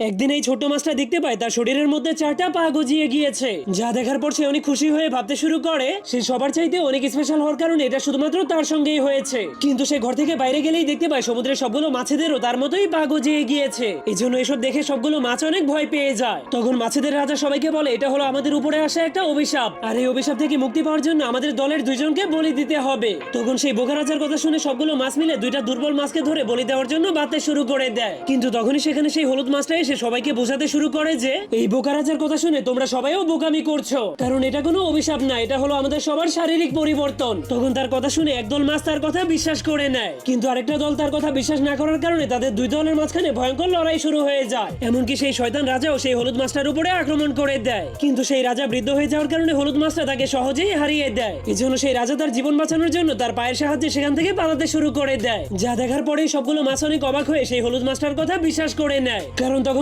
একদিন এই ছোট্ট মাছটা দেখতে পায়, তার শরীরের মধ্যে চারটা পা গজিয়ে গিয়েছে। যা দেখার পর সে অনেক খুশি হয়ে ভাবতে শুরু করে, সে সবার চাইতে অনেক স্পেশাল হওয়ার কারণে এটা শুধুমাত্র তার সঙ্গেই হয়েছে। কিন্তু সে ঘর থেকে বাইরে গেলেই দেখতে পায় সমুদ্রের সবগুলো মাছেদেরও তার মতোই পা গজিয়ে গিয়েছে। এই জন্য এসব দেখে সবগুলো মাছ অনেক ভয় পেয়ে যায়। তখন মাছেদের রাজা সবাইকে বলে, এটা হলো আমাদের উপরে আসা একটা অভিশাপ। আর এই অভিশাপ থেকে মুক্তি পাওয়ার জন্য আমাদের দলের দুইজনকে বলি দিতে হবে। তখন সেই বোকা রাজার কথা শুনে সবগুলো মাছ মিলে দুইটা দুর্বল মাছকে ধরে বলি দেওয়ার জন্য বাতে শুরু করে দেয়। কিন্তু তখনই সেখানে সেই হলুদ মাছটা এসে সবাইকে বোঝাতে শুরু করে যে এই বোকা রাজার কথা শুনে তোমরা সবাইও বোকামি করছ। কারণ এটা কোনো অভিশাপ না, এটা হলো আমাদের সবার শারীরিক পরিবর্তন। তখন তার কথা শুনে একদল মাছ তার কথা বিশ্বাস করে নেয়। কিন্তু আরেকটা দল তার কথা বিশ্বাস না করার কারণে তাদের দুই দলের মাঝখানে ভয়ঙ্কর লড়াই শুরু হয়ে যায়। এমনকি সেই শয়তান রাজাও সেই হলুদ মাছটার উপরে আক্রমণ করে দেয়। কিন্তু সেই রাজা বৃদ্ধ হয়ে যাওয়ার কারণে হলুদ মাছটা তাকে সহজেই হারিয়ে দেয়। এই জন্য সেই রাজা তার জীবন বাঁচানোর জন্য তার পায়ের সাহায্যে সেখান থেকে পালাতে শুরু করে দেয়। যা দেখার পরেই সবগুলো মাছ অনেক অবাক হয়ে সেই হলুদ মাছটার কথা বিশ্বাস করে নেয়। কারণ তখন